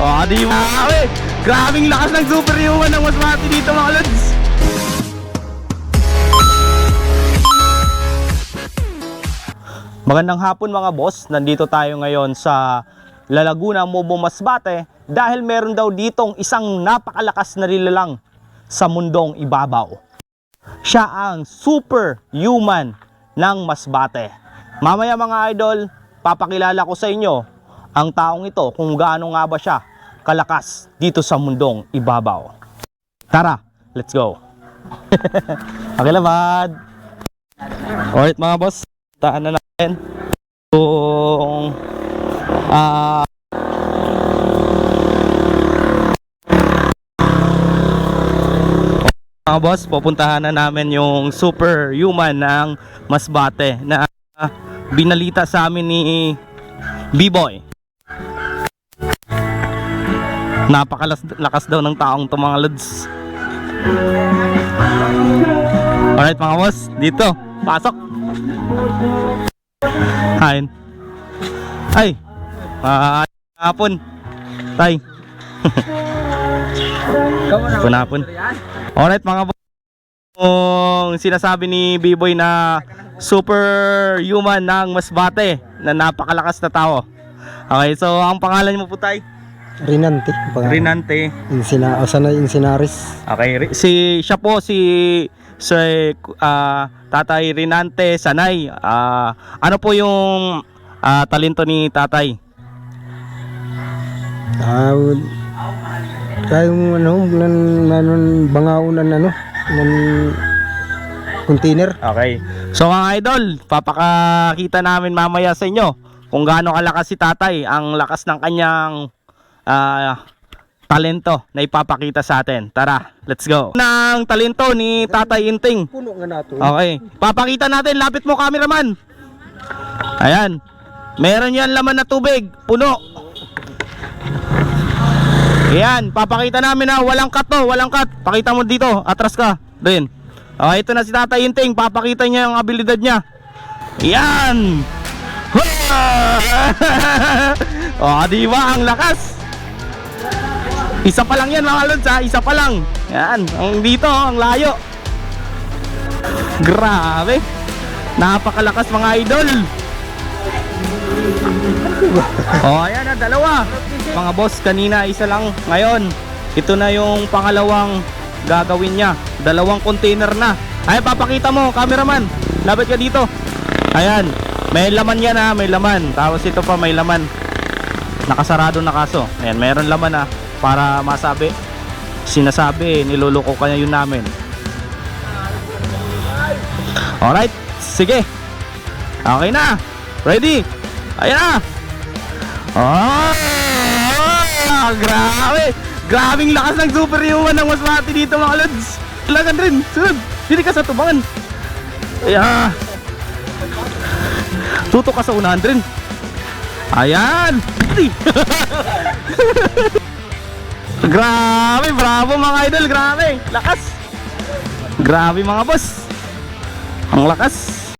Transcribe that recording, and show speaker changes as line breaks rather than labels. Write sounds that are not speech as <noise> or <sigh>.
oh, di ba? Grabe. Grabing lakas ng superhuman ng Masbate dito mga lods. Magandang hapon mga boss. Nandito tayo ngayon sa Lalaguna, Mobo, Masbate dahil meron daw ditong isang napakalakas na nilalang sa mundong ibabaw. Siya ang superhuman ng Masbate. Mamaya mga idol, papakilala ko sa inyo ang taong ito kung gaano nga ba siya kalakas dito sa mundong ibabaw. Tara, let's go. <laughs> Pakilabad. Alright mga boss, taan na natin kung ah mga boss, pupuntahan na namin yung superhuman ng Masbate na binalita sa amin ni B-Boy. Napakalas lakas daw ng taong to mga lods. Alright mga boss, dito, pasok. Hain. Ay, ah, hapon. Tay. Hapon Alright mga boss. Kung sinasabi ni B-Boy na superhuman ng Masbate na napakalakas na tao. Okay, so ang pangalan mo po tay?
Rinante. Pang,
Rinante.
Insina, o sana Insinaris.
Okay, si siya po si si ah, Tatay Rinante Sanay. Ah, ano po yung ah, talento ni Tatay?
Ah, kaya mo ano, nan, nan, bangaunan ano, nan container.
Okay. So mga idol, papakakita namin mamaya sa inyo kung gaano kalakas si Tatay, ang lakas ng kanyang ah, talento na ipapakita sa atin. Tara, let's go. Ng talento ni Tatay Inting.
Puno nga nato.
Okay. Papakita natin, lapit mo cameraman. Ayan. Meron yan laman na tubig, puno. Ayan, papakita namin na walang cut to, walang cut. Pakita mo dito, atras ka. Doon. Okay, ito na si Tatay Inting, papakita niya yung abilidad niya. Yan! <laughs> oh, di ba? Ang lakas. Isa pa lang yan mga lods ha, isa pa lang. Yan, ang dito, ang layo. Grabe. Napakalakas mga idol. oh, ayan na, dalawa. Mga boss, kanina isa lang. Ngayon, ito na yung pangalawang gagawin niya. Dalawang container na. Ay, papakita mo, cameraman. Lapit ka dito. Ayan. May laman yan ha, may laman. Tapos ito pa may laman. Nakasarado na kaso. Ayan, meron laman ha. Para masabi. Sinasabi, niluloko kanya yun namin. Alright, sige. Okay na. Ready? Ayan na. Oh, grabe. Grabing lakas ng superhuman ng Masbate dito mga lods. Lagan rin. Sunod. Dili ka sa tubangan. Ayan. Tutok ka sa unahan rin. Ayan. <laughs> grabe, bravo mga idol. Grabe. Lakas. Grabe mga boss. Ang lakas.